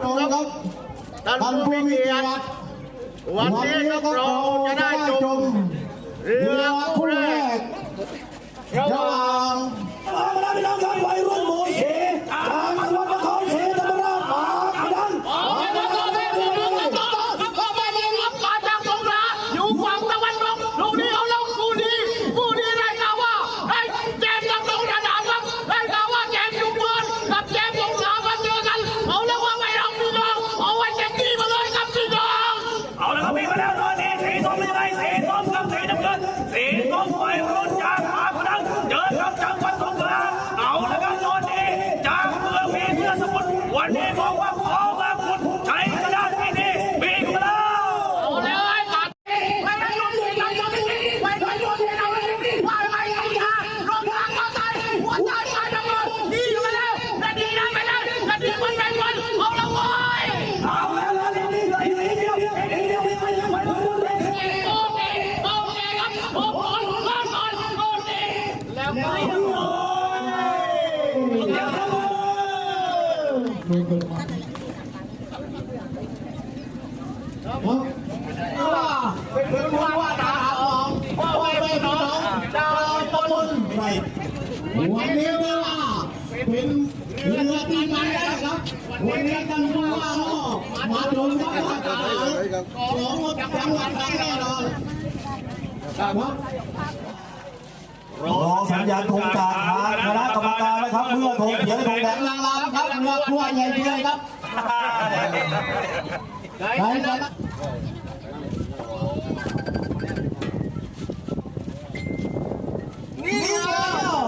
ตรงครับท่านท่านผู้ผู้มีมีเกีเกียยรรติติวันนี้ครับเราจะได้ชมเรืเรืออคู่คู่แรแรก ไป ทางเลยดีไปแล้วนาทีนั้นไปแล้วนาทีมันเป็นวันเอาละเว้ยเอาแล้วแล้วนี่นี่เลยนี่เดียวนี่เดียวนี่ไม่ยังไม่รู้เลยโอเคโอเคครับโอ้โหก่อนก่อนคว้าตาหาของพ่อไว้ไม่พี่น้องดาวตะลุนไรวันนี้เวลาเป็นเรือที่มันะครับ วันนี้ท่านผู้ว่าก็มาชมครับว่าตาหาของจังหวัดแน่นอนครับรอสัญญาณธงจากทางคณะกรรมการนะครับเมื่อธงเขียวธงแดงลังลาครับเรือครัวใหญ่เพียครับไปกันนะนี่แล้ว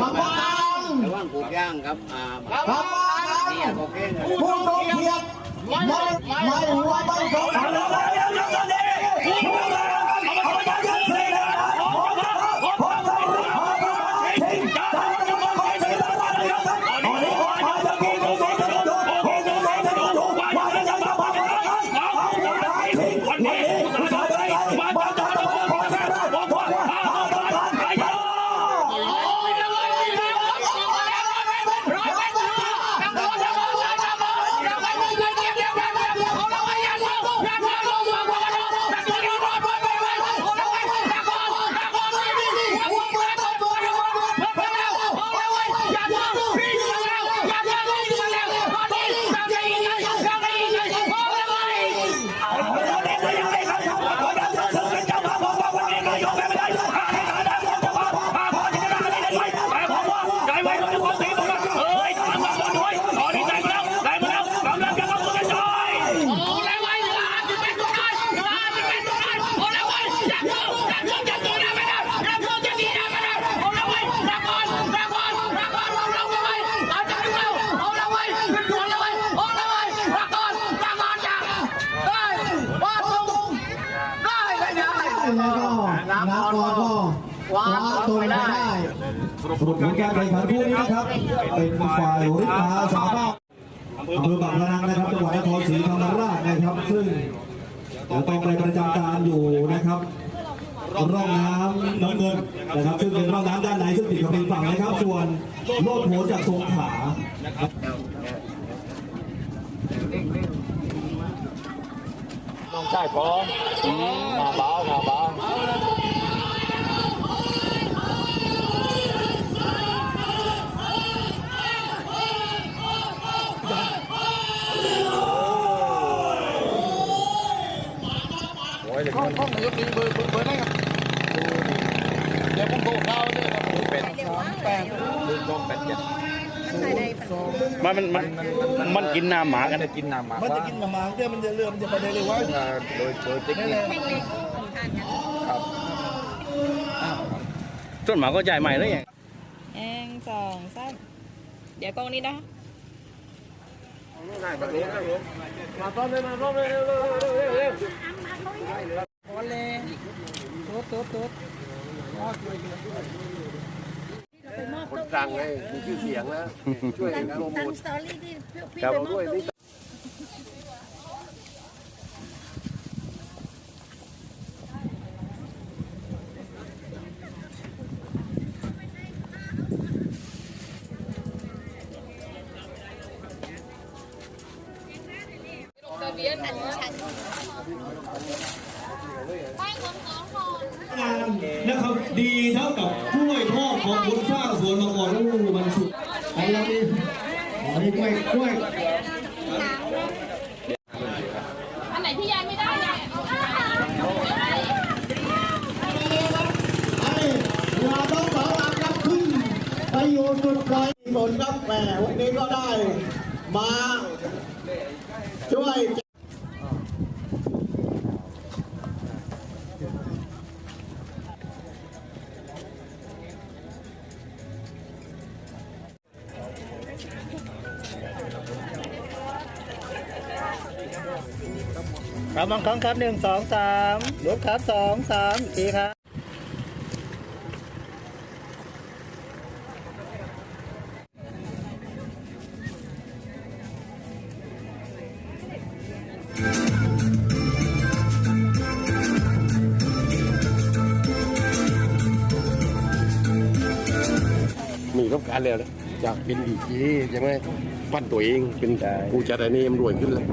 กรรมการ ระว่างปลูกย่างครับอ่าก รรมการ เนี่ยโอเคเลย ผู้ทรงเกียรติไม่ไม่หัวไม่ทรง ว้าตัวไปได้สรุปผลการแข่งขันคู่นี้นะครับ เป็นฝ่ายริกาสามารถอำเภอปากพนังนะครับจังหวัดนครศรีธรรมราชนะครับ ซึ่งเดี๋ยวต้องไปประจำการอยู่นะครับร่องน้ำน้ำเงินนะครับซึ่งเป็นร่องน้ำด้านในซึ่งติดกับเป็นฝั่งนะครับ ส่วนโลดโผจากสงขลานะครับน้ องชายพร้อมหน้าบ้าหน้าบ้ามันมันมันมันกินน้ำหมากันกินน้ำหมากมันจะกินน้ำหมากเดี๋ยวมันจะเลื่อมจะไปได้เลยว่าโดยโดยเทคนิคต้นหมาก็ใหญ่ใหม่เลยไงหนึ่งสองสามเดี๋ยวกล้องนี้นะคะคนกลา งไงมีชื่อเสียงนะช่วยโปรโมทสตอรี่ที่พี่ครับไปมอบด้วยตัวนี่บียนอันชันไปคน สองคนะครับดีเท่ากับกล้วยทอดของคุณข้าวสวนมาก่อนโอ้มันสุดไอ้เรานี่อันนี้กล้วยกล้วยอันไหนที่ยายไม่ได้ยายเอาอ่าไอ้เราต้องสองลำครับขึ้นไปอยู่จุดปลายฝนครับแหมวันนี้ก็ได้มาช่วย ครับมองครั้งครับหนึ่งสองสามลุกครับสองสามอีกทีครับมีต้องการแล้วนะอยากเป็นดีเจใช่ไหมปั้นตัวเองเป็นผู้จัดอันนี้มันรวยขึ้นแล้ว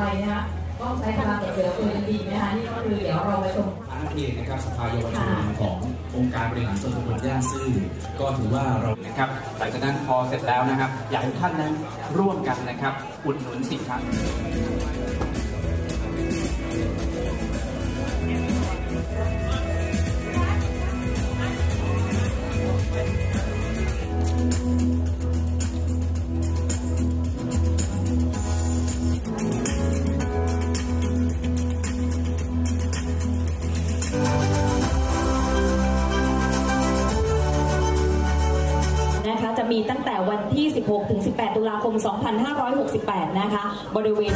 ไปนะคะต้องใช้กำลังเสือปืนจริงๆนะคะนี่ก็คือเดี๋ยวเราไปชมทานักเรีนนะครับสภาเยาวชนขององค์การบริหารส่วนตำบลย่านซื่อก็ถือว่าเรานะครับหลังจากนั้นพอเสร็จแล้วนะครับอยากให้ท่านนั้นร่วมกันนะครับ อุดหนุนสินค้า 16-18 ตุลาคม 2568 นะคะ บริเวณ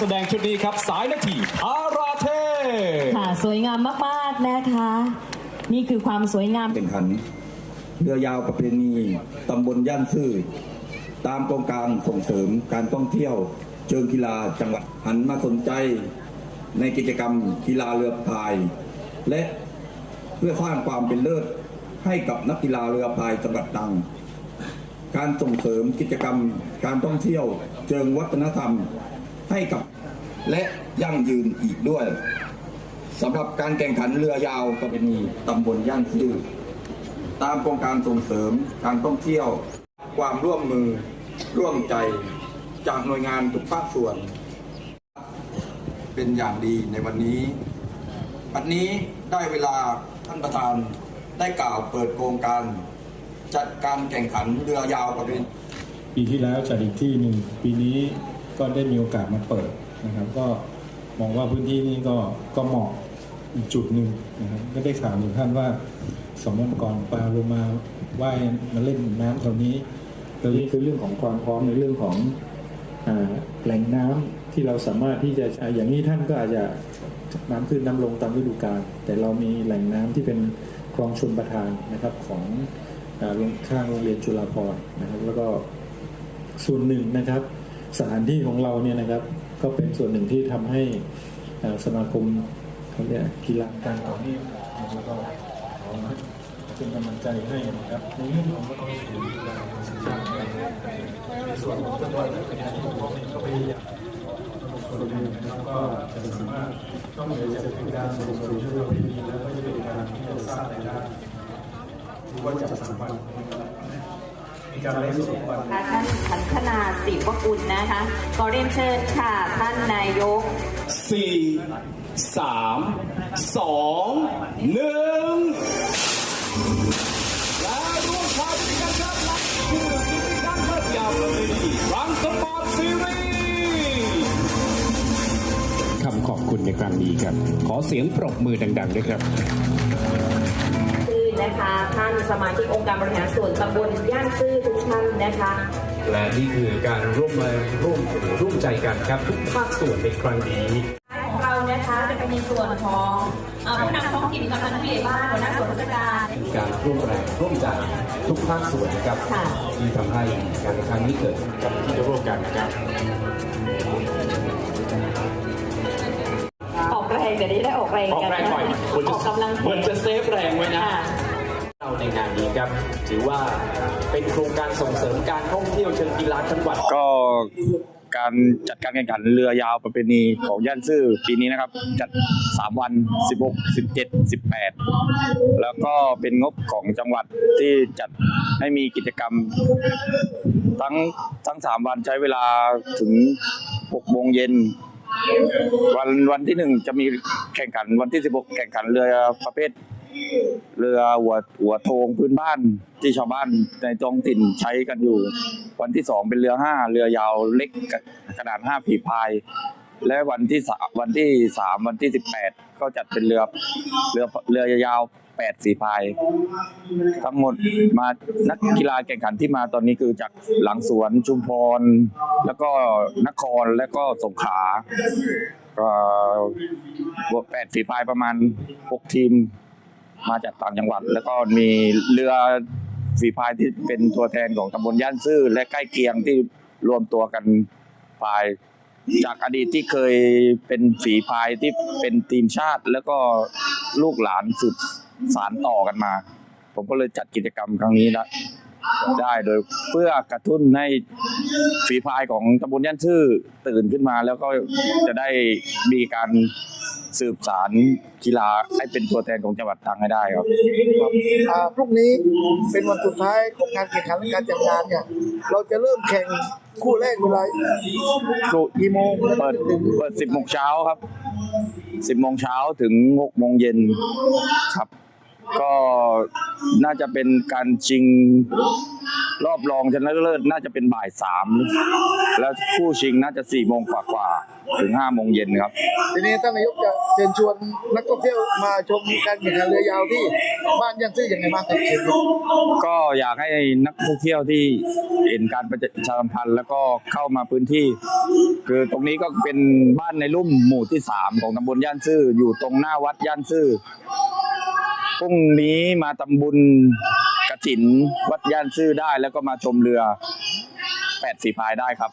แสดงชุดนี้ครับ สายนาทีอาราเทค่ะ สวยงามมากๆนะคะ นี่คือความสวยงามแข่งขัน เรือยาวประเพณีตำบลย่านซื่อ ตามโครงการส่งเสริมการท่องเที่ยวเชิงกีฬาจังหวัดหันมาสนใจในกิจกรรมกีฬาเรือพาย และเพื่อสร้างความเป็นเลิศให้กับนักกีฬาเรือพายจังหวัดตรัง การส่งเสริมกิจกรรมการท่องเที่ยวเชิงวัฒนธรรม ให้กับและยั่งยืนอีกด้วยสำหรับการแข่งขันเรือยาวประเพณีตำบลย่านซื่อตามโครงการส่งเสริมการท่องเที่ยว ความร่วมมือร่วมใจจากหน่วยงานทุกภาคส่วน เป็นอย่างดีในวันนี้ วันนี้ได้เวลาท่านประธานได้กล่าวเปิดโครงการ จัดการแข่งขันเรือยาวประเพณีปีที่แล้วจัดอีกที่หนึ่งปีนี้ ก็ได้มีโอกาสมาเปิดนะครับ ก็มองว่าพื้นที่นี้ก็ก็เหมาะอีกจุดหนึ่งนะครับก็ได้ข่าวถึงท่านว่าสองวันก่อนปลาโลมาว่ายมาเล่นน้ำแถวนี้ตัวนี้คือเรื่องของความพร้อมในเรื่องของอแหล่งน้ำที่เราสามารถที่จะอย่างนี้ท่านก็อาจจะน้ำขึ้นน้ำลงตามฤดูกาลแต่เรามีแหล่งน้ำที่เป็นคลองชลประทานนะครับของอ่าโรงข้างโรงเรียนจุฬาภรณ์นะครับ แล้วก็ส่วนหนึ่งนะครับ สถานที่ของเราเนี่ยนะครับ ก็เป็นส่วนหนึ่งที่ทำให้สมาคมเขาเรียกกีฬาการต่อเนื่องแล้วก็เป็นกำลังใจให้นะครับในเรื่องของนครศรีกีฬาสื่อสารในส่วนของจังหวัดและเป็นที่ผมก็พยายามส่วนนึ่งแล้วก็จะสามารถต้องเหนือจากเป็นการส่งเสริมเรื่องประเพณีแล้วก็จะเป็นการที่จะสร้างรายได้ถือว่าจัดสรรปันนะครับมี การไลฟ์สดวันค่ะท่านขันธนาศิวกุลนะคะขอเรียนเชิญค่ะท่านนายกสี่สามสองหนึ่งและร่วมพาด้วยกันครับนักผู้กิจการเลิศยาวประเพณีรังสปอร์ตซีรีส์คำขอบคุณในครั้งนี้ครับ ขอเสียงปรบมือดังๆด้วยครับ นะคะ ท่านสมาชิกองค์การบริหารส่วนตำบลย่านซื่อทุกท่านนะคะและนี่คือการร่วมมือร่วมร่วมใจกันครับทุกภาคส่วนในครั้งนี้ของเรานะคะจะเป็นในส่วนของเอ่อผู้นำท้องถิ่นกำนันผู้ใหญ่บ้านหัวหน้าส่วนราชการการร่วมแรงร่วมใจทุกภาคส่วนนะครับค่ะที่ทำให้การในครั้งนี้เกิดกับที่จะร่วมกันนะครับออกแรงเดี๋ยวนี้ได้ออกแรงออกกันแรงหน่อยอควรจะอกกำลังเหมือนจะเซฟแรงไว้นะค่ะ เราในงานนี้ครับถือว่าเป็นโครงการส่งเสริมการท่องเที่ยวเชิงกีฬาจังหวัดก็การจัดการแข่งขันเรือยาวประเพณีของย่านซื่อปีนี้นะครับ จัด 3 วัน 16 17 18 แล้วก็เป็นงบของจังหวัดที่จัดให้มีกิจกรรม ทั้งทั้ง 3 วันใช้เวลาถึง 6 โมงเย็นวันวันที่หนึ่งจะมีแข่งขันวันที่ 16 แข่งขันเรือประเภท เรือหัวหัวโทงพื้นบ้านที่ชาวบ้านในท้องถิ่นใช้กันอยู่ วันที่สองเป็นเรือห้าเรือยาวเล็กขนาดห้าฝีพาย และวันที่สามวันที่สามวันที่สิบแปดก็จัดเป็นเรือเรือเรือยาวแปดฝีพาย ทั้งหมดมานักกีฬาแข่งขันที่มาตอนนี้คือจากหลังสวนชุมพร แล้วก็นครและก็สงขลาแปดฝีพายประมาณหกทีม มาจากต่างจังหวัด แล้วก็มีเรือฝีพายที่เป็นตัวแทนของตำบลย่านซื่อ และใกล้เคียงที่รวมตัวกันพาย จากอดีตที่เคยเป็นฝีพายที่เป็นทีมชาติ แล้วก็ลูกหลานสืบสานต่อกันมา ผมก็เลยจัดกิจกรรมครั้งนี้นะ ได้โดยเพื่อกระตุ้นให้ฝีพายของตำบลย่านซื่อตื่นขึ้นมา แล้วก็จะได้มีการสืบสารกีฬาให้เป็นตัวแทนของจังหวัดตรังให้ได้ครับอ่าพรุ่งนี้เป็นวันสุดท้ายของการแข่งขันและการจัดงานเนี่ย เราจะเริ่มแข่งคู่แรกเวลากี่โมงเปิดเปิดสิบโมงเช้าครับสิบโมงเช้าถึงหกโมงเย็นครับ ก็น่าจะเป็นการชิงรอบรองชนะเลิศน่าจะเป็นบ่ายสามแล้วคู่ชิงน่าจะสี่โมงกว่าๆถึงห้าโมงเย็นครับ ทีนี้ท่านนายกจะเชิญชวนนักท่องเที่ยวมาชมการแข่งขันเรือยาวที่บ้านยันซื่อยังไงบ้างครับเชิญครับก็อยากให้นักท่องเที่ยวที่เห็นการประชาสัมพันธ์แล้วก็เข้ามาพื้นที่ คือตรงนี้ก็เป็นบ้านในลุ่มหมู่ที่สามของตำบลย่านซื่ออยู่ตรงหน้าวัดย่านซื่อ พรุ่งนี้มาตำบุญกระถินวัดย่านซื่อได้ แล้วก็มาชมเรือแปดสีพายได้ครับ